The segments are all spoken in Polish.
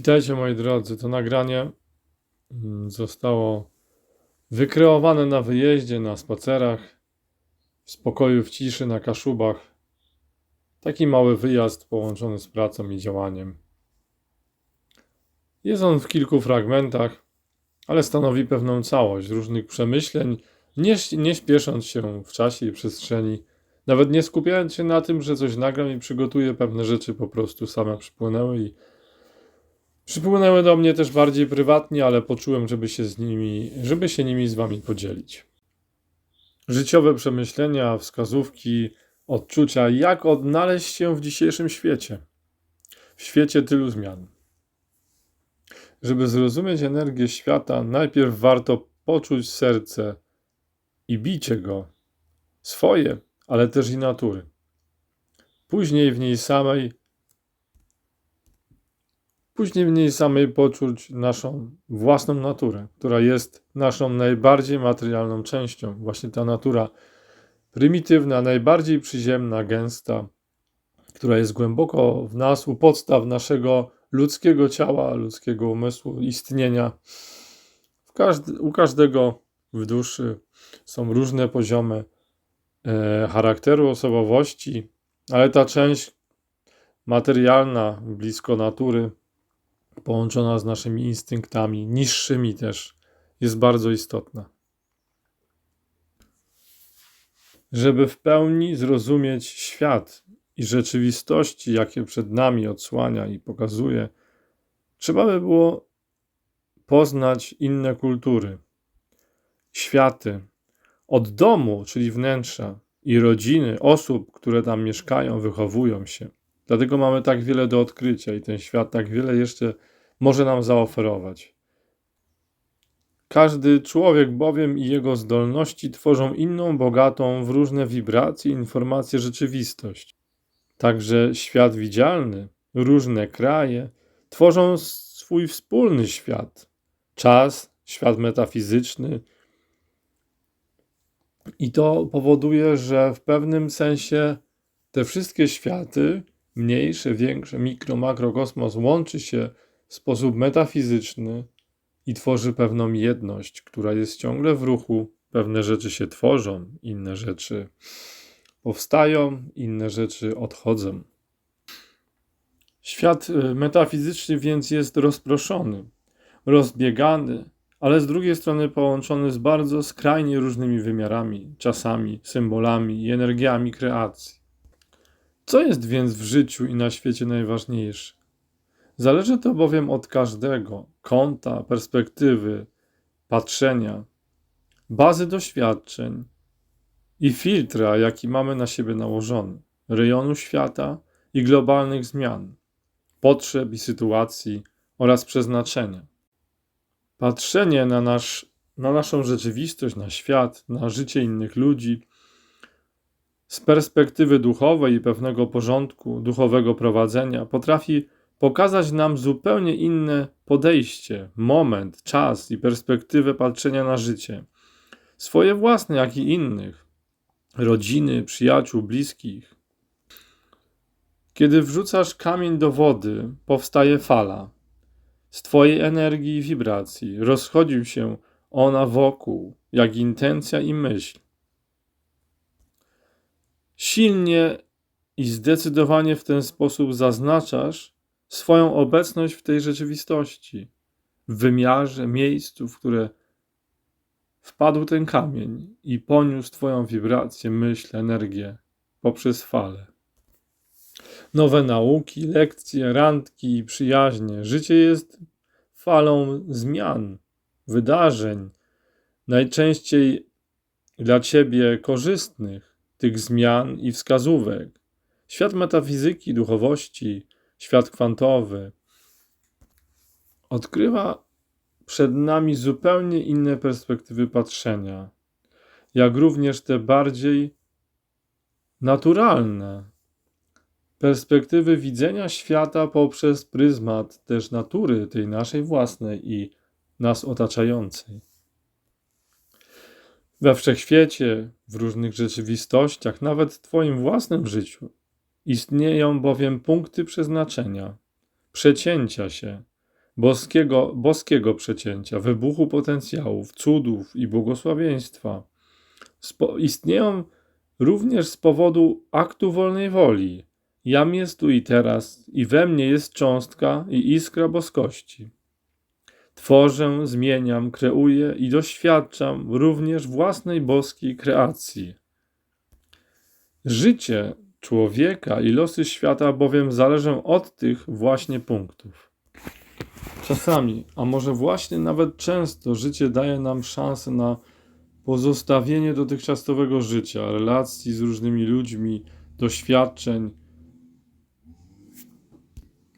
Witajcie moi drodzy. To nagranie mm, zostało wykreowane na wyjeździe, na spacerach, w spokoju, w ciszy, na Kaszubach. Taki mały wyjazd połączony z pracą i działaniem. Jest on w kilku fragmentach, ale stanowi pewną całość różnych przemyśleń, nie, nie śpiesząc się w czasie i przestrzeni, nawet nie skupiając się na tym, że coś nagram i przygotuję, pewne rzeczy po prostu same przypłynęły i Przypłynęły do mnie też bardziej prywatnie, ale poczułem, żeby się z nimi, żeby się nimi z wami podzielić. Życiowe przemyślenia, wskazówki, odczucia, jak odnaleźć się w dzisiejszym świecie. W świecie tylu zmian. Żeby zrozumieć energię świata, najpierw warto poczuć serce i bicie go, swoje, ale też i natury. Później w niej samej później w niej samej poczuć naszą własną naturę, która jest naszą najbardziej materialną częścią. Właśnie ta natura prymitywna, najbardziej przyziemna, gęsta, która jest głęboko w nas, u podstaw naszego ludzkiego ciała, ludzkiego umysłu, istnienia. U każdego w duszy są różne poziomy e, charakteru, osobowości, ale ta część materialna, blisko natury, połączona z naszymi instynktami, niższymi też, jest bardzo istotna. Żeby w pełni zrozumieć świat i rzeczywistości, jakie przed nami odsłania i pokazuje, trzeba by było poznać inne kultury, światy, od domu, czyli wnętrza i rodziny, osób, które tam mieszkają, wychowują się. Dlatego mamy tak wiele do odkrycia i ten świat tak wiele jeszcze może nam zaoferować. Każdy człowiek bowiem i jego zdolności tworzą inną, bogatą w różne wibracje, informacje rzeczywistość. Także świat widzialny, różne kraje tworzą swój wspólny świat. Czas, świat metafizyczny. I to powoduje, że w pewnym sensie te wszystkie światy, mniejsze, większe, mikro, makrokosmos, łączy się w sposób metafizyczny i tworzy pewną jedność, która jest ciągle w ruchu. Pewne rzeczy się tworzą, inne rzeczy powstają, inne rzeczy odchodzą. Świat y, metafizyczny więc jest rozproszony, rozbiegany, ale z drugiej strony połączony z bardzo skrajnie różnymi wymiarami, czasami, symbolami i energiami kreacji. Co jest więc w życiu i na świecie najważniejsze? Zależy to bowiem od każdego kąta, perspektywy, patrzenia, bazy doświadczeń i filtra, jaki mamy na siebie nałożony, rejonu świata i globalnych zmian, potrzeb i sytuacji oraz przeznaczenia. Patrzenie na, nasz, na naszą rzeczywistość, na świat, na życie innych ludzi z perspektywy duchowej i pewnego porządku, duchowego prowadzenia potrafi pokazać nam zupełnie inne podejście, moment, czas i perspektywę patrzenia na życie. Swoje własne, jak i innych, rodziny, przyjaciół, bliskich. Kiedy wrzucasz kamień do wody, powstaje fala. Z Twojej energii i wibracji rozchodził się ona wokół, jak intencja i myśl. Silnie i zdecydowanie w ten sposób zaznaczasz, swoją obecność w tej rzeczywistości, w wymiarze, miejscu, w które wpadł ten kamień i poniósł Twoją wibrację, myśl, energię poprzez fale. Nowe nauki, lekcje, randki i przyjaźnie. Życie jest falą zmian, wydarzeń, najczęściej dla Ciebie korzystnych tych zmian i wskazówek. Świat metafizyki, duchowości, świat kwantowy, odkrywa przed nami zupełnie inne perspektywy patrzenia, jak również te bardziej naturalne perspektywy widzenia świata poprzez pryzmat też natury, tej naszej własnej i nas otaczającej. We wszechświecie, w różnych rzeczywistościach, nawet w Twoim własnym życiu, Istnieją bowiem punkty przeznaczenia, przecięcia się, boskiego, boskiego przecięcia, wybuchu potencjałów, cudów i błogosławieństwa. Spo, istnieją również z powodu aktu wolnej woli. Jam jest tu i teraz, i we mnie jest cząstka i iskra boskości. Tworzę, zmieniam, kreuję i doświadczam również własnej boskiej kreacji. Życie człowieka i losy świata bowiem zależą od tych właśnie punktów. Czasami, a może właśnie nawet często, życie daje nam szansę na pozostawienie dotychczasowego życia, relacji z różnymi ludźmi, doświadczeń,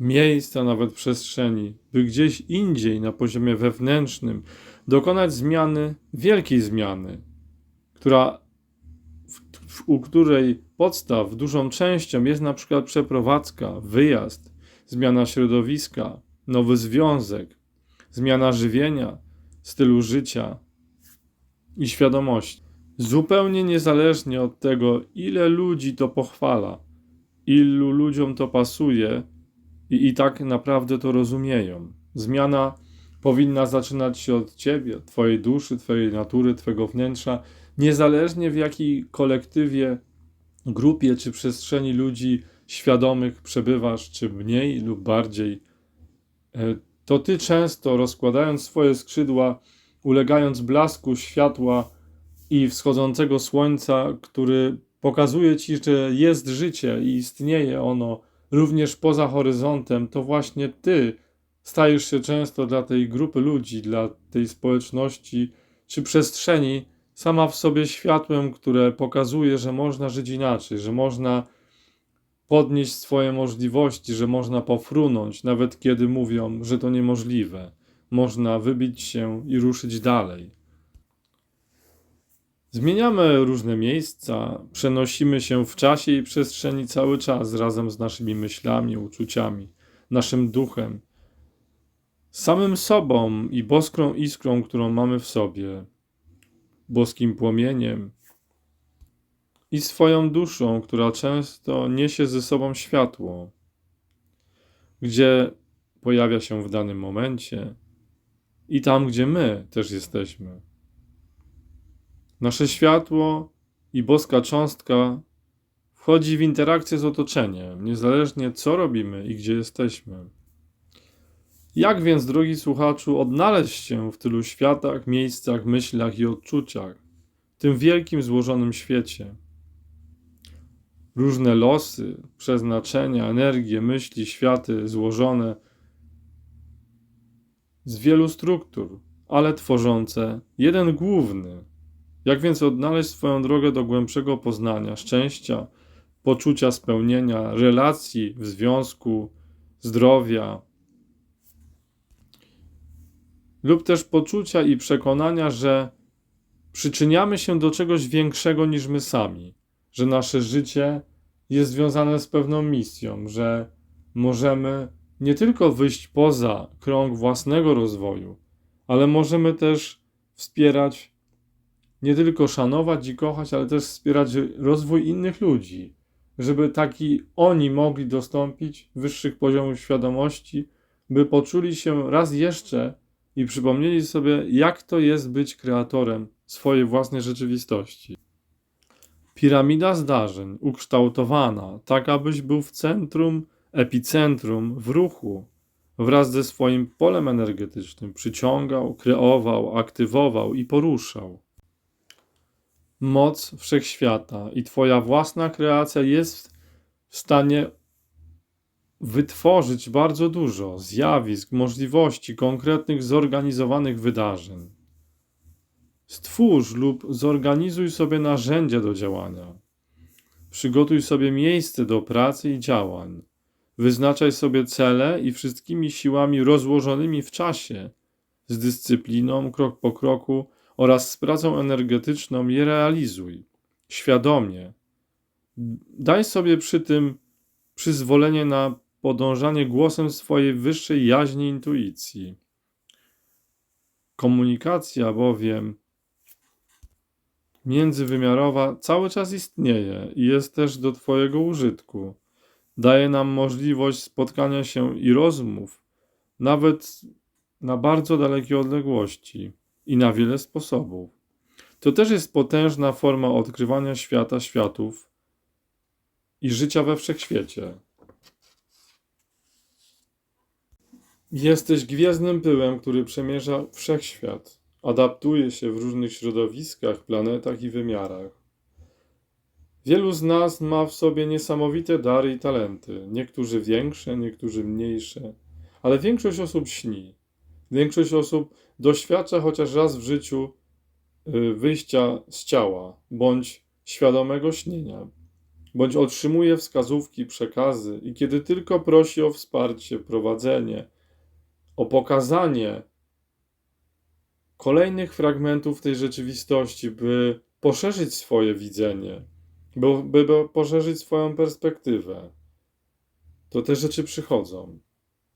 miejsca, nawet przestrzeni, by gdzieś indziej na poziomie wewnętrznym dokonać zmiany, wielkiej zmiany, która, u której podstaw dużą częścią jest na przykład przeprowadzka, wyjazd, zmiana środowiska, nowy związek, zmiana żywienia, stylu życia i świadomości. Zupełnie niezależnie od tego, ile ludzi to pochwala, ilu ludziom to pasuje, i, i tak naprawdę to rozumieją. Zmiana powinna zaczynać się od ciebie, twojej duszy, twojej natury, twojego wnętrza, niezależnie w jakiej kolektywie, grupie czy przestrzeni ludzi świadomych przebywasz, czy mniej lub bardziej. E, to ty często rozkładając swoje skrzydła, ulegając blasku światła i wschodzącego słońca, który pokazuje ci, że jest życie i istnieje ono również poza horyzontem, to właśnie ty stajesz się często dla tej grupy ludzi, dla tej społeczności czy przestrzeni sama w sobie światłem, które pokazuje, że można żyć inaczej, że można podnieść swoje możliwości, że można pofrunąć, nawet kiedy mówią, że to niemożliwe. Można wybić się i ruszyć dalej. Zmieniamy różne miejsca, przenosimy się w czasie i przestrzeni cały czas razem z naszymi myślami, uczuciami, naszym duchem, samym sobą i boską iskrą, którą mamy w sobie, boskim płomieniem i swoją duszą, która często niesie ze sobą światło, gdzie pojawia się w danym momencie i tam, gdzie my też jesteśmy. Nasze światło i boska cząstka wchodzi w interakcję z otoczeniem, niezależnie co robimy i gdzie jesteśmy. Jak więc, drogi słuchaczu, odnaleźć się w tylu światach, miejscach, myślach i odczuciach, w tym wielkim, złożonym świecie? Różne losy, przeznaczenia, energie, myśli, światy złożone z wielu struktur, ale tworzące jeden główny, jak więc odnaleźć swoją drogę do głębszego poznania, szczęścia, poczucia spełnienia, relacji w związku, zdrowia, lub też poczucia i przekonania, że przyczyniamy się do czegoś większego niż my sami, że nasze życie jest związane z pewną misją, że możemy nie tylko wyjść poza krąg własnego rozwoju, ale możemy też wspierać nie tylko szanować i kochać, ale też wspierać rozwój innych ludzi, żeby taki oni mogli dostąpić wyższych poziomów świadomości, by poczuli się raz jeszcze i przypomnieli sobie, jak to jest być kreatorem swojej własnej rzeczywistości. Piramida zdarzeń ukształtowana, tak abyś był w centrum, epicentrum, w ruchu, wraz ze swoim polem energetycznym przyciągał, kreował, aktywował i poruszał moc wszechświata i Twoja własna kreacja jest w stanie wytworzyć bardzo dużo zjawisk, możliwości, konkretnych, zorganizowanych wydarzeń. Stwórz lub zorganizuj sobie narzędzia do działania. Przygotuj sobie miejsce do pracy i działań. Wyznaczaj sobie cele i wszystkimi siłami rozłożonymi w czasie, z dyscypliną, krok po kroku, oraz z pracą energetyczną je realizuj świadomie. Daj sobie przy tym przyzwolenie na podążanie głosem swojej wyższej jaźni intuicji. Komunikacja bowiem międzywymiarowa cały czas istnieje i jest też do Twojego użytku. Daje nam możliwość spotkania się i rozmów nawet na bardzo dalekie odległości i na wiele sposobów. To też jest potężna forma odkrywania świata światów i życia we wszechświecie. Jesteś gwiezdnym pyłem, który przemierza wszechświat. Adaptuje się w różnych środowiskach, planetach i wymiarach. Wielu z nas ma w sobie niesamowite dary i talenty. Niektórzy większe, niektórzy mniejsze, ale większość osób śni. Większość osób doświadcza chociaż raz w życiu y, wyjścia z ciała bądź świadomego śnienia, bądź otrzymuje wskazówki, przekazy i kiedy tylko prosi o wsparcie, prowadzenie, o pokazanie kolejnych fragmentów tej rzeczywistości, by poszerzyć swoje widzenie, by, by, poszerzyć swoją perspektywę, to te rzeczy przychodzą.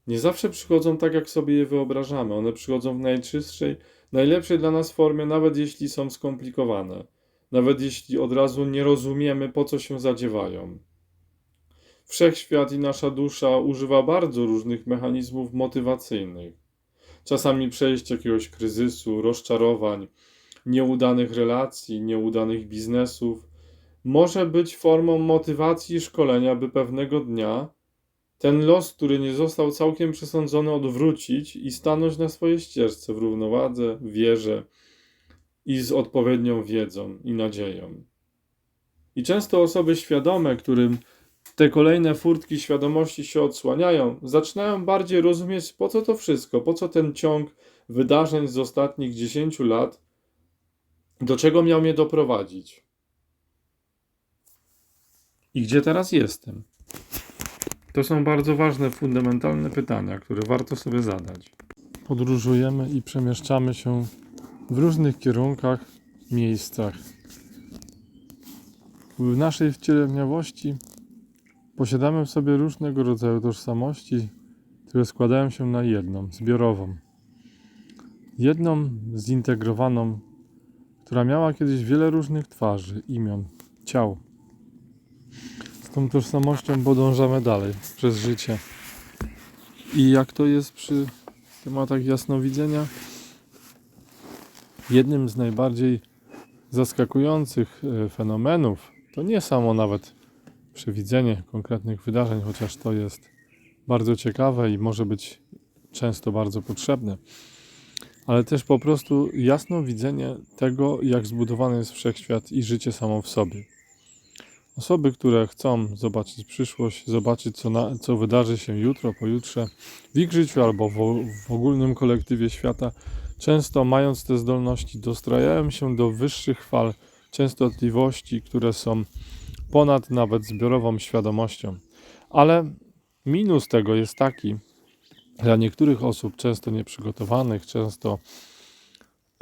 Nie zawsze przychodzą tak, jak sobie je wyobrażamy. One przychodzą w najczystszej, najlepszej dla nas formie, nawet jeśli są skomplikowane, nawet jeśli od razu nie rozumiemy, po co się zadziewają. Wszechświat i nasza dusza używa bardzo różnych mechanizmów motywacyjnych. Czasami przejść jakiegoś kryzysu, rozczarowań, nieudanych relacji, nieudanych biznesów może być formą motywacji i szkolenia, by pewnego dnia ten los, który nie został całkiem przesądzony, odwrócić i stanąć na swojej ścieżce w równowadze, wierze i z odpowiednią wiedzą i nadzieją. I często osoby świadome, którym te kolejne furtki świadomości się odsłaniają, zaczynają bardziej rozumieć, po co to wszystko, po co ten ciąg wydarzeń z ostatnich 10 lat, do czego miał mnie doprowadzić. I gdzie teraz jestem? To są bardzo ważne, fundamentalne pytania, które warto sobie zadać. Podróżujemy i przemieszczamy się w różnych kierunkach, miejscach. W naszej wcieleniawości posiadamy w sobie różnego rodzaju tożsamości, które składają się na jedną, zbiorową. Jedną zintegrowaną, która miała kiedyś wiele różnych twarzy, imion, ciał. Z tą tożsamością podążamy dalej przez życie. I jak to jest przy tematach jasnowidzenia? Jednym z najbardziej zaskakujących e, fenomenów to nie samo nawet przewidzenie konkretnych wydarzeń, chociaż to jest bardzo ciekawe i może być często bardzo potrzebne, ale też po prostu jasno widzenie tego, jak zbudowany jest wszechświat i życie samo w sobie. Osoby, które chcą zobaczyć przyszłość, zobaczyć, co, na, co wydarzy się jutro, pojutrze, w ich życiu albo w, w ogólnym kolektywie świata, często mając te zdolności, dostrajają się do wyższych fal częstotliwości, które są ponad nawet zbiorową świadomością. Ale minus tego jest taki, dla niektórych osób, często nieprzygotowanych, często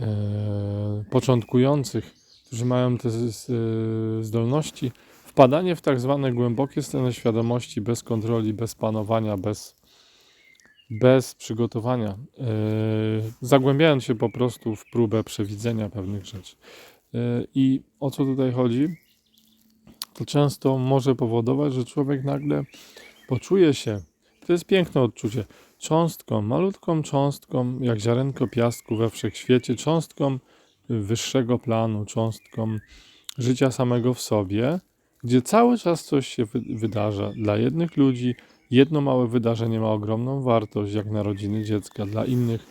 e, początkujących, którzy mają te e, zdolności, wpadanie w tak zwane głębokie stany świadomości bez kontroli, bez panowania, bez, bez przygotowania, e, zagłębiając się po prostu w próbę przewidzenia pewnych rzeczy. E, I o co tutaj chodzi? To często może powodować, że człowiek nagle poczuje się, to jest piękne odczucie, cząstką, malutką cząstką, jak ziarenko piasku we wszechświecie, cząstką wyższego planu, cząstką życia samego w sobie, gdzie cały czas coś się wy wydarza. Dla jednych ludzi jedno małe wydarzenie ma ogromną wartość, jak narodziny dziecka, dla innych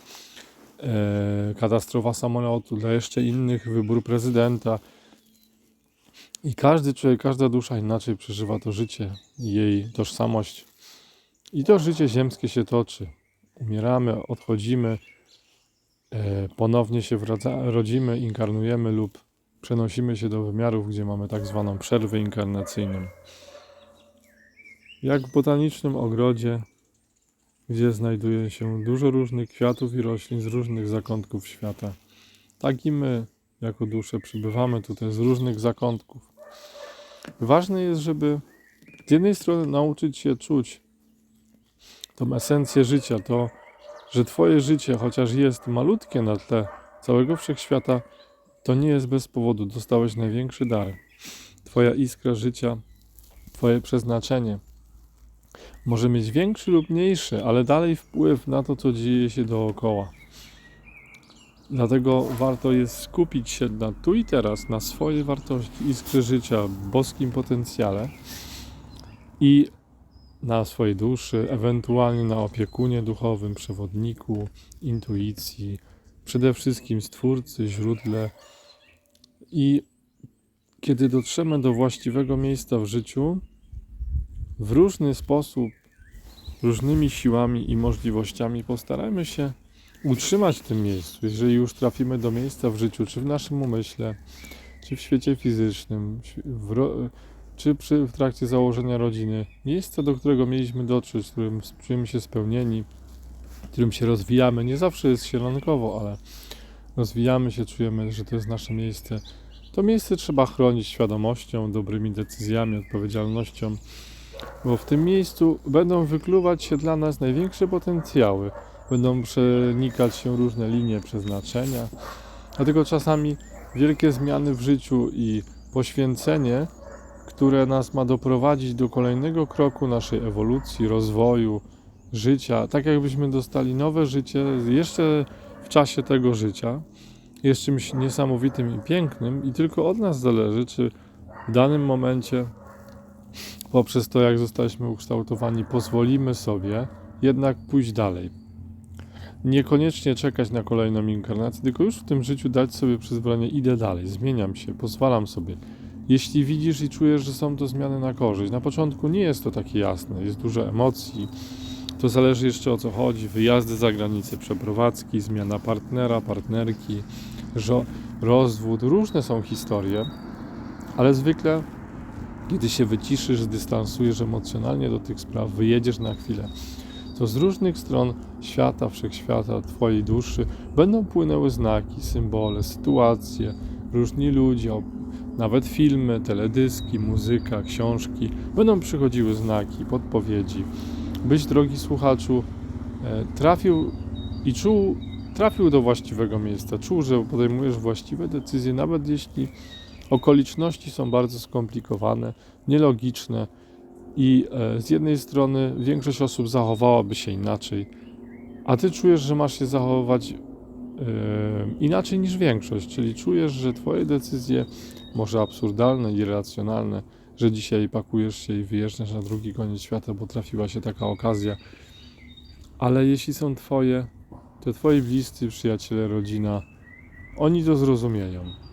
e, katastrofa samolotu, dla jeszcze innych wybór prezydenta. I każdy człowiek, każda dusza inaczej przeżywa to życie, jej tożsamość. I to życie ziemskie się toczy. Umieramy, odchodzimy, e, ponownie się wraca, rodzimy, inkarnujemy lub przenosimy się do wymiarów, gdzie mamy tak zwaną przerwę inkarnacyjną. Jak w botanicznym ogrodzie, gdzie znajduje się dużo różnych kwiatów i roślin z różnych zakątków świata. Tak i my, jako dusze, przybywamy tutaj z różnych zakątków. Ważne jest, żeby z jednej strony nauczyć się czuć tą esencję życia, to, że Twoje życie, chociaż jest malutkie na tle całego wszechświata, to nie jest bez powodu. Dostałeś największy dar. Twoja iskra życia, Twoje przeznaczenie może mieć większy lub mniejszy, ale dalej wpływ na to, co dzieje się dookoła. Dlatego warto jest skupić się na tu i teraz, na swojej wartości, iskry życia, boskim potencjale i na swojej duszy, ewentualnie na opiekunie duchowym, przewodniku, intuicji, przede wszystkim stwórcy, źródle. I kiedy dotrzemy do właściwego miejsca w życiu, w różny sposób, różnymi siłami i możliwościami postarajmy się utrzymać w tym miejscu. Jeżeli już trafimy do miejsca w życiu, czy w naszym umyśle, czy w świecie fizycznym, w czy przy, w trakcie założenia rodziny, miejsce, do którego mieliśmy dotrzeć, w którym czujemy się spełnieni, w którym się rozwijamy. Nie zawsze jest sielankowo, ale rozwijamy się, czujemy, że to jest nasze miejsce. To miejsce trzeba chronić świadomością, dobrymi decyzjami, odpowiedzialnością, bo w tym miejscu będą wykluwać się dla nas największe potencjały, będą przenikać się różne linie przeznaczenia. Dlatego czasami wielkie zmiany w życiu i poświęcenie, które nas ma doprowadzić do kolejnego kroku naszej ewolucji, rozwoju, życia, tak jakbyśmy dostali nowe życie jeszcze w czasie tego życia, jest czymś niesamowitym i pięknym, i tylko od nas zależy, czy w danym momencie, poprzez to, jak zostaliśmy ukształtowani, pozwolimy sobie jednak pójść dalej. Niekoniecznie czekać na kolejną inkarnację, tylko już w tym życiu dać sobie przyzwolenie, idę dalej, zmieniam się, pozwalam sobie. Jeśli widzisz i czujesz, że są to zmiany na korzyść, na początku nie jest to takie jasne, jest dużo emocji, to zależy jeszcze o co chodzi, wyjazdy za granicę, przeprowadzki, zmiana partnera, partnerki, rozwód, różne są historie, ale zwykle, kiedy się wyciszysz, zdystansujesz emocjonalnie do tych spraw, wyjedziesz na chwilę, to z różnych stron świata, wszechświata, Twojej duszy będą płynęły znaki, symbole, sytuacje, różni ludzie, nawet filmy, teledyski, muzyka, książki. Będą przychodziły znaki, podpowiedzi. Byś, drogi słuchaczu, e, trafił i czuł, trafił do właściwego miejsca, czuł, że podejmujesz właściwe decyzje, nawet jeśli okoliczności są bardzo skomplikowane, nielogiczne i e, z jednej strony większość osób zachowałaby się inaczej, a ty czujesz, że masz się zachowywać e, inaczej niż większość, czyli czujesz, że twoje decyzje, może absurdalne, irracjonalne, że dzisiaj pakujesz się i wyjeżdżasz na drugi koniec świata, bo trafiła się taka okazja, ale jeśli są twoje, to twoi bliscy, przyjaciele, rodzina, oni to zrozumieją.